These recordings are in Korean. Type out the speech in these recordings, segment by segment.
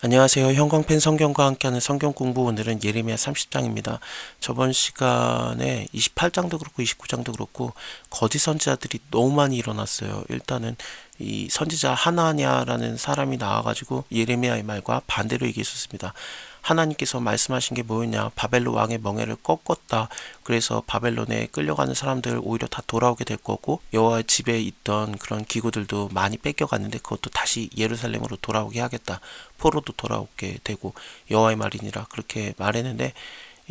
안녕하세요. 형광펜 성경과 함께하는 성경 공부 오늘은 예레미야 30장입니다. 저번 시간에 28장도 그렇고 29장도 그렇고 거짓 선지자들이 너무 많이 일어났어요. 일단은 이 선지자 하나냐라는 사람이 나와가지고 예레미야의 말과 반대로 얘기했었습니다. 하나님께서 말씀하신 게 뭐였냐? 바벨론 왕의 멍에를 꺾었다. 그래서 바벨론에 끌려가는 사람들 오히려 다 돌아오게 될 거고 여호와의 집에 있던 그런 기구들도 많이 뺏겨갔는데 그것도 다시 예루살렘으로 돌아오게 하겠다. 포로도 돌아오게 되고 여호와의 말이니라 그렇게 말했는데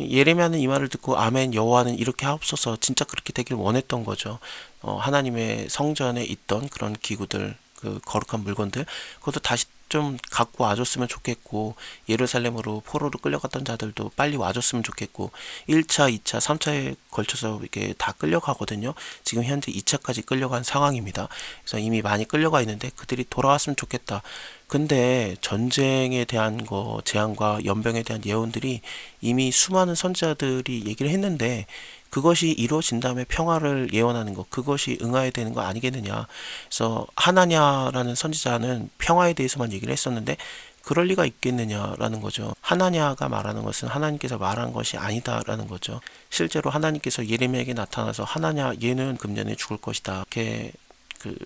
예레미야는 이 말을 듣고 아멘 여호와는 이렇게 하옵소서 진짜 그렇게 되길 원했던 거죠. 어, 하나님의 성전에 있던 그런 기구들 그 거룩한 물건들 그것도 다시 좀 갖고 와줬으면 좋겠고 예루살렘으로 포로로 끌려갔던 자들도 빨리 와줬으면 좋겠고 1차, 2차, 3차에 걸쳐서 이게 다 끌려가거든요. 지금 현재 2차까지 끌려간 상황입니다. 그래서 이미 많이 끌려가 있는데 그들이 돌아왔으면 좋겠다. 근데 전쟁에 대한 거 재앙과 연병에 대한 예언들이 이미 수많은 선지자들이 얘기를 했는데 그것이 이루어진 다음에 평화를 예언하는 것, 그것이 응하야 되는 거 아니겠느냐. 그래서 하나냐라는 선지자는 평화에 대해서만 얘기를 했었는데 그럴 리가 있겠느냐라는 거죠. 하나냐가 말하는 것은 하나님께서 말한 것이 아니다라는 거죠. 실제로 하나님께서 예레미야에게 나타나서 하나냐 얘는 금년에 죽을 것이다. 이렇게 그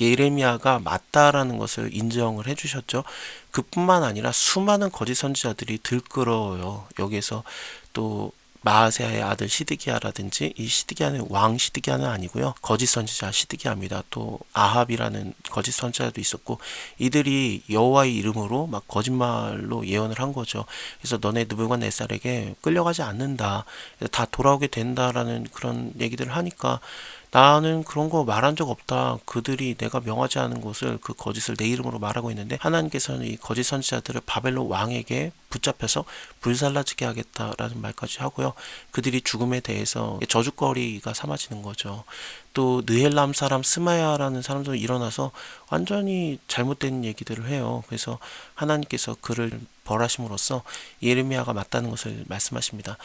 예레미야가 맞다라는 것을 인정을 해주셨죠. 그뿐만 아니라 수많은 거짓 선지자들이 들끓어요. 여기에서 또 마아세아의 아들 시드기야라든지 이 시드기야는 왕 시드기야는 아니고요. 거짓 선지자 시드기야입니다. 또 아합이라는 거짓 선지자도 있었고 이들이 여호와의 이름으로 막 거짓말로 예언을 한 거죠. 그래서 너네 느부갓네살에게 끌려가지 않는다. 다 돌아오게 된다라는 그런 얘기들을 하니까 나는 그런 거 말한 적 없다. 그들이 내가 명하지 않은 것을 그 거짓을 내 이름으로 말하고 있는데 하나님께서는 이 거짓 선지자들을 바벨론 왕에게 붙잡혀서 불살라지게 하겠다라는 말까지 하고요. 그들이 죽음에 대해서 저주거리가 삼아지는 거죠. 또 느헬람 사람 스마야라는 사람도 일어나서 완전히 잘못된 얘기들을 해요. 그래서 하나님께서 그를 벌하심으로써 예레미야가 맞다는 것을 말씀하십니다.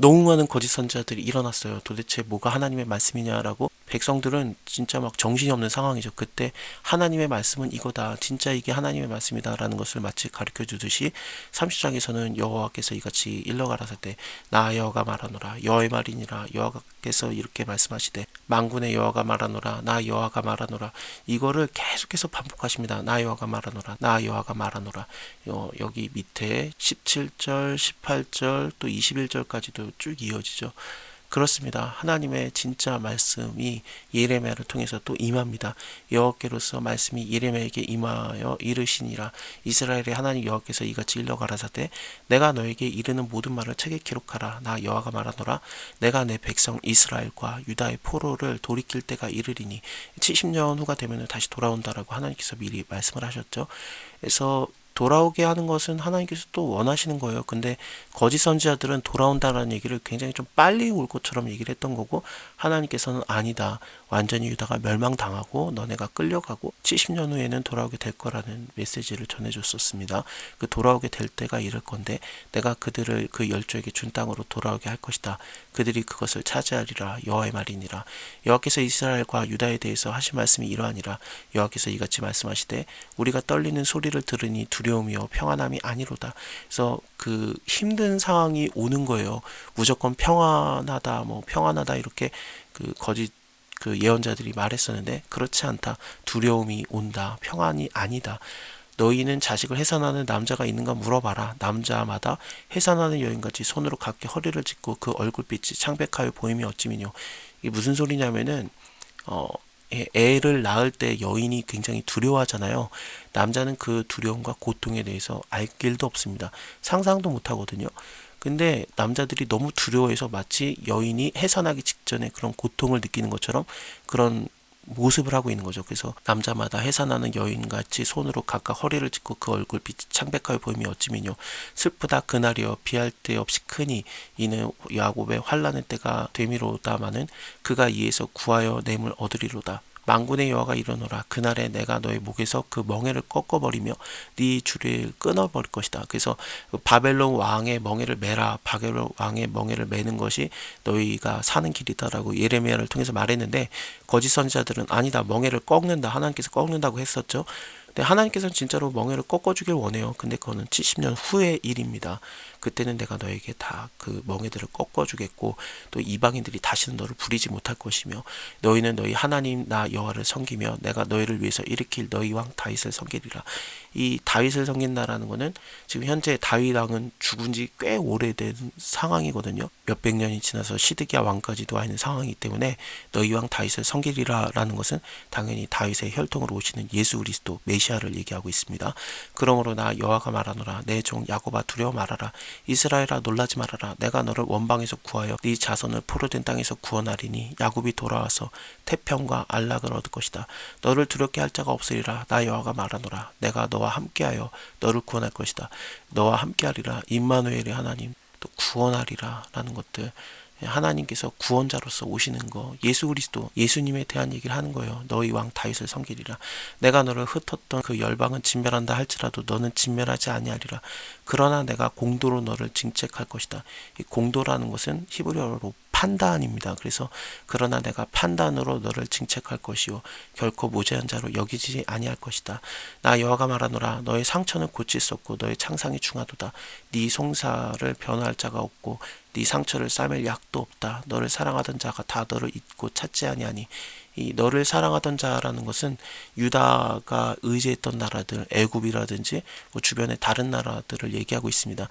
너무 많은 거짓 선지자들이 일어났어요. 도대체 뭐가 하나님의 말씀이냐라고 백성들은 진짜 막 정신이 없는 상황이죠. 그때 하나님의 말씀은 이거다. 진짜 이게 하나님의 말씀이다라는 것을 마치 가르쳐 주듯이 30장에서는 여호와께서 이같이 일러가라사 때나 여호와가 말하노라 여호와의 말이니라 여호와께서 이렇게 말씀하시되 만군의 여호와가 말하노라 나 여호와가 말하노라 이거를 계속해서 반복하십니다. 나 여호와가 말하노라 나 여호와가 말하노라 어, 여기 밑에 17절 18절 또 21절까지도 쭉 이어지죠. 그렇습니다. 하나님의 진짜 말씀이 예레미야를 통해서 또 임합니다. 여호와께로서 말씀이 예레미야에게 임하여 이르시니라 이스라엘의 하나님 여호와께서 이같이 일러 가라사대 내가 너에게 이르는 모든 말을 책에 기록하라 나 여호와가 말하노라 내가 내 백성 이스라엘과 유다의 포로를 돌이킬 때가 이르리니 70년 후가 되면 다시 돌아온다라고 하나님께서 미리 말씀을 하셨죠. 그래서 돌아오게 하는 것은 하나님께서 또 원하시는 거예요. 근데 거짓 선지자들은 돌아온다라는 얘기를 굉장히 좀 빨리 올 것처럼 얘기를 했던 거고 하나님께서는 아니다. 완전히 유다가 멸망당하고 너네가 끌려가고 70년 후에는 돌아오게 될 거라는 메시지를 전해줬었습니다. 그 돌아오게 될 때가 이럴 건데 내가 그들을 그 열조에게 준 땅으로 돌아오게 할 것이다. 그들이 그것을 차지하리라 여호와의 말이니라. 여호와께서 이스라엘과 유다에 대해서 하신 말씀이 이러하니라. 여호와께서 이같이 말씀하시되 우리가 떨리는 소리를 들으니 두려 움이요 평안함이 아니로다. 그래서 그 힘든 상황이 오는 거예요. 무조건 평안하다, 뭐 평안하다 이렇게 그 거짓 그 예언자들이 말했었는데 그렇지 않다. 두려움이 온다. 평안이 아니다. 너희는 자식을 해산하는 남자가 있는가 물어봐라. 남자마다 해산하는 여인같이 손으로 각기 허리를 짚고 그 얼굴빛이 창백하여 보임이 어찌미뇨. 이게 무슨 소리냐면은 어 애를 낳을 때 여인이 굉장히 두려워하잖아요. 남자는 그 두려움과 고통에 대해서 알 길도 없습니다. 상상도 못 하거든요. 근데 남자들이 너무 두려워해서 마치 여인이 해산하기 직전에 그런 고통을 느끼는 것처럼 그런 모습을 하고 있는 거죠. 그래서 남자마다 해산하는 여인같이 손으로 각각 허리를 짚고 그 얼굴 빛이 창백하여 보임이 어찌미뇨 슬프다 그날이여 비할 데 없이 크니 이는 야곱의 환란의 때가 되미로다마는 그가 이에서 구하여 냄을 얻으리로다. 망군의 여호와가 이르노라 그날에 내가 너의 목에서 그 멍에를 꺾어버리며 네 줄을 끊어버릴 것이다. 그래서 그 바벨론 왕의 멍에를 매라 바벨론 왕의 멍에를 매는 것이 너희가 사는 길이다라고 예레미야를 통해서 말했는데 거짓 선지자들은 아니다 멍에를 꺾는다 하나님께서 꺾는다고 했었죠. 근데 하나님께서는 진짜로 멍에를 꺾어주길 원해요. 근데 그거는 70년 후의 일입니다. 그때는 내가 너에게 다 그 멍에들을 꺾어주겠고 또 이방인들이 다시는 너를 부리지 못할 것이며 너희는 너희 하나님 나 여호와를 섬기며 내가 너희를 위해서 일으킬 너희 왕 다윗을 섬기리라. 이 다윗을 섬긴다라는 거는 지금 현재 다윗 왕은 죽은 지 꽤 오래된 상황이거든요. 몇백 년이 지나서 시드기야 왕까지도 와 있는 상황이기 때문에 너희 왕 다윗을 섬기리라라는 것은 당연히 다윗의 혈통으로 오시는 예수 그리스도 메시아를 얘기하고 있습니다. 그러므로 나 여호와가 말하노라 내 종 야곱아 두려워 말하라 이스라엘아 놀라지 말아라 내가 너를 원방에서 구하여 네 자손을 포로된 땅에서 구원하리니 야곱이 돌아와서 태평과 안락을 얻을 것이다. 너를 두렵게 할 자가 없으리라 나 여호와가 말하노라 내가 너와 함께하여 너를 구원할 것이다. 너와 함께하리라 임마누엘의 하나님 또 구원하리라 라는 것들 하나님께서 구원자로서 오시는 거 예수 그리스도 예수님에 대한 얘기를 하는 거예요. 너희 왕 다윗을 섬기리라. 내가 너를 흩었던 그 열방은 진멸한다 할지라도 너는 진멸하지 아니하리라. 그러나 내가 공도로 너를 징책할 것이다. 이 공도라는 것은 히브리어로 판단입니다. 그래서 그러나 내가 판단으로 너를 징책할 것이요 결코 무죄한 자로 여기지 아니할 것이다. 나 여호와가 말하노라 너의 상처는 고칠 수 없고 너의 창상이 중하도다. 네 송사를 변화할 자가 없고 네 상처를 싸맬 약도 없다. 너를 사랑하던 자가 다 너를 잊고 찾지 아니하니 이 너를 사랑하던 자라는 것은 유다가 의지했던 나라들 애굽이라든지 뭐 주변의 다른 나라들을 얘기하고 있습니다.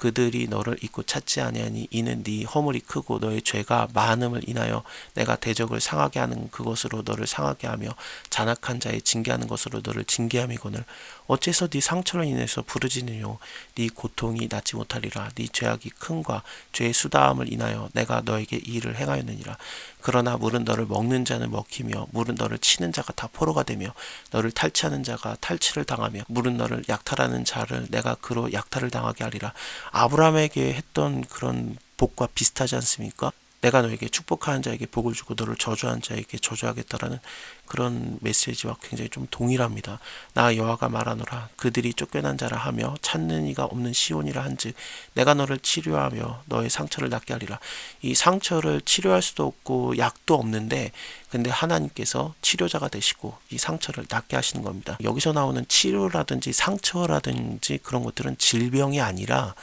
그들이 너를 잊고 찾지 아니하니 이는 네 허물이 크고 너의 죄가 많음을 인하여 내가 대적을 상하게 하는 그것으로 너를 상하게 하며 잔악한 자의 징계하는 것으로 너를 징계함이거늘. 어째서 네 상처로 인해서 부르짖느뇨 네 고통이 낫지 못하리라. 네 죄악이 큰과 죄의 수다함을 인하여 내가 너에게 이 일을 행하였느니라 그러나 물은 너를 먹는 자는 먹히며 물은 너를 치는 자가 다 포로가 되며 너를 탈취하는 자가 탈취를 당하며 물은 너를 약탈하는 자를 내가 그로 약탈을 당하게 하리라 아브라함에게 했던 그런 복과 비슷하지 않습니까? 내가 너에게 축복하는 자에게 복을 주고 너를 저주하는 자에게 저주하겠다라는 그런 메시지와 굉장히 좀 동일합니다. 나 여호와가 말하노라 그들이 쫓겨난 자라 하며 찾는 이가 없는 시온이라 한즉 내가 너를 치료하며 너의 상처를 낫게 하리라. 이 상처를 치료할 수도 없고 약도 없는데 근데 하나님께서 치료자가 되시고 이 상처를 낫게 하시는 겁니다. 여기서 나오는 치료라든지 상처라든지 그런 것들은 질병이 아니라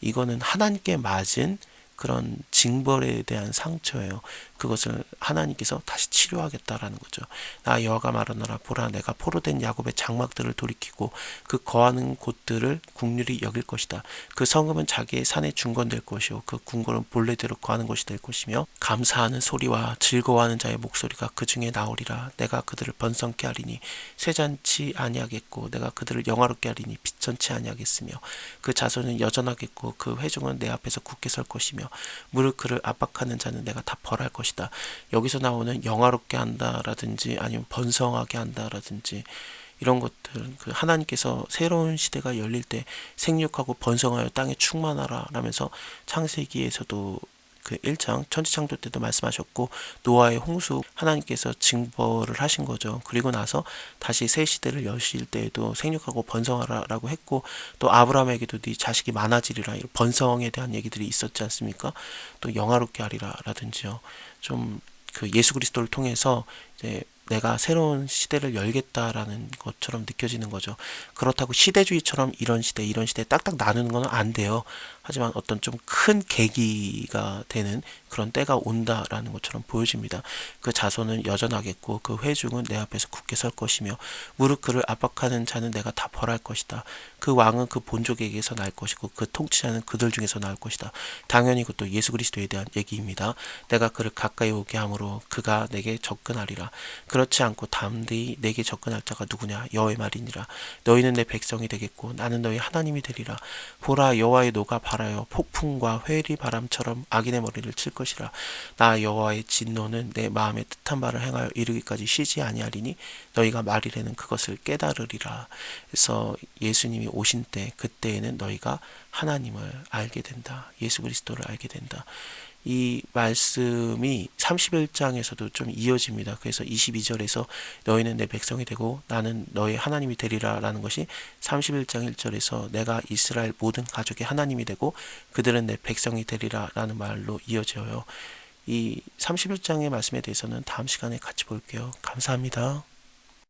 이거는 하나님께 맞은 그런 징벌에 대한 상처예요. 그것을 하나님께서 다시 치료하겠다라는 거죠. 나 여호와가 말하노라 보라 내가 포로된 야곱의 장막들을 돌이키고 그 거하는 곳들을 국률이 여길 것이다. 그 성읍은 자기의 산에 중건될 것이요 그 궁궐은 본래대로 거하는 것이 될 것이며 감사하는 소리와 즐거워하는 자의 목소리가 그 중에 나오리라. 내가 그들을 번성케 하리니 쇠잔치 아니하겠고 내가 그들을 영화롭게 하리니 빛전치 아니하겠으며 그 자손은 여전하겠고 그 회중은 내 앞에서 굳게 설 것이며 무릇 그를 압박하는 자는 내가 다 벌할 것이다. 여기서 나오는 영화롭게 한다라든지 아니면 번성하게 한다라든지 이런 것들 그 하나님께서 새로운 시대가 열릴 때 생육하고 번성하여 땅에 충만하라 라면서 창세기에서도 그 1장 천지창조 때도 말씀하셨고 노아의 홍수 하나님께서 징벌을 하신 거죠. 그리고 나서 다시 새 시대를 여실 때에도 생육하고 번성하라라고 했고 또 아브라함에게도 네 자식이 많아지리라 이런 번성에 대한 얘기들이 있었지 않습니까? 또 영화롭게 하리라라든지요. 좀 그 예수 그리스도를 통해서 이제 내가 새로운 시대를 열겠다라는 것처럼 느껴지는 거죠. 그렇다고 시대주의처럼 이런 시대, 이런 시대 딱딱 나누는 건 안 돼요. 하지만 어떤 좀 큰 계기가 되는 그런 때가 온다라는 것처럼 보여집니다. 그 자손은 여전하겠고 그 회중은 내 앞에서 굳게 설 것이며 무릎 그를 압박하는 자는 내가 다 벌할 것이다. 그 왕은 그 본족에게서 날 것이고 그 통치자는 그들 중에서 나올 것이다. 당연히 그것도 예수 그리스도에 대한 얘기입니다. 내가 그를 가까이 오게 함으로 그가 내게 접근하리라. 그렇지 않고 담대히 내게 접근할 자가 누구냐? 여호와의 말이니라. 너희는 내 백성이 되겠고 나는 너희 하나님이 되리라. 보라 여호와의 노가 발하여 폭풍과 회리 바람처럼 악인의 머리를 칠 것이라. 나 여호와의 진노는 내 마음에 뜻한 바를 행하여 이르기까지 쉬지 아니하리니 너희가 말이라는 그것을 깨달으리라. 그래서 예수님이 오신 때 그때에는 너희가 하나님을 알게 된다. 예수 그리스도를 알게 된다 이 말씀이 31장에서도 좀 이어집니다. 그래서 22절에서 너희는 내 백성이 되고 나는 너의 하나님이 되리라 라는 것이 31장 1절에서 내가 이스라엘 모든 가족의 하나님이 되고 그들은 내 백성이 되리라 라는 말로 이어져요. 이 31장의 말씀에 대해서는 다음 시간에 같이 볼게요. 감사합니다.